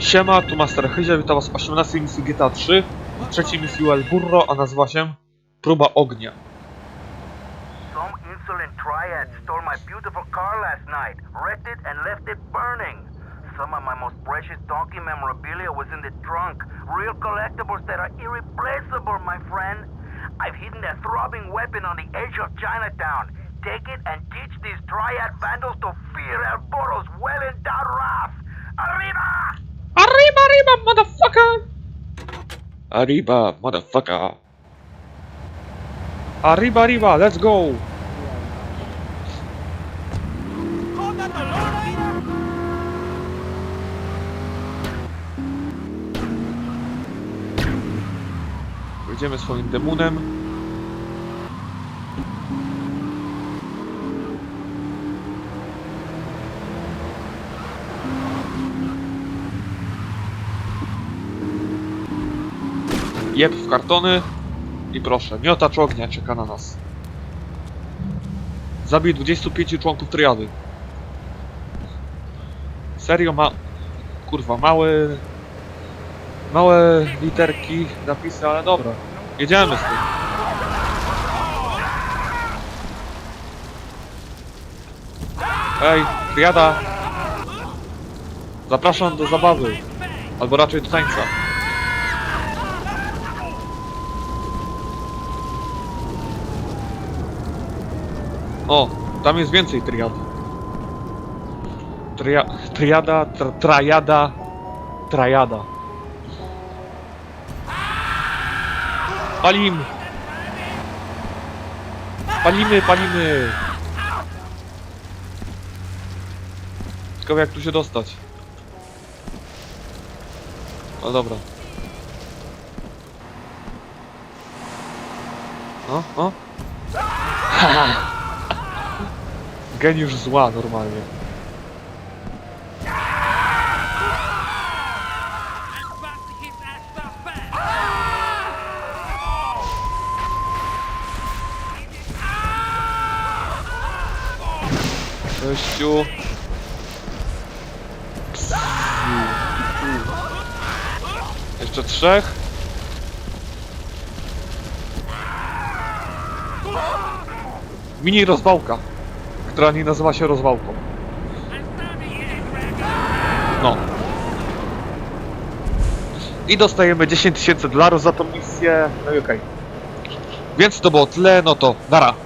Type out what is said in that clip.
Siema, tu Master Hyzia, witam was w 18 misji GTA 3, trzeciej misji UL Burro, a nazywa się Próba Ognia. Some insolent triad stole my beautiful car last night, wrecked it, and left it burning. Some of my most precious donkey memorabilia was in the trunk. Real collectibles that are irreplaceable, my friend. I've hidden a throbbing weapon on the edge of Chinatown. Take it and teach these triad vandals to fear El Burro's Arriba, motherfucker! Arriba, motherfucker! Arriba, arriba, let's go! Swoim demonem. Jeb w kartony i proszę, miotacz ognia czeka na nas. Zabij 25 członków triady. Serio ma... Kurwa, małe... Małe literki, napisy, ale dobra. Jedziemy z tym. Ej, triada! Zapraszam do zabawy. Albo raczej do tańca. O, tam jest więcej triad. Tria, triada, tra, trajada, trajada. Palim! Palimy, palimy! Ciekawe jak tu się dostać. No dobra. O, o. Geniusz zła normalnie. Gościu. Jeszcze trzech. Mini rozwałka, która nie nazywa się rozwałką. No. I dostajemy 10 tysięcy dolarów za tą misję. No i okej. Więc to było tyle, no to nara.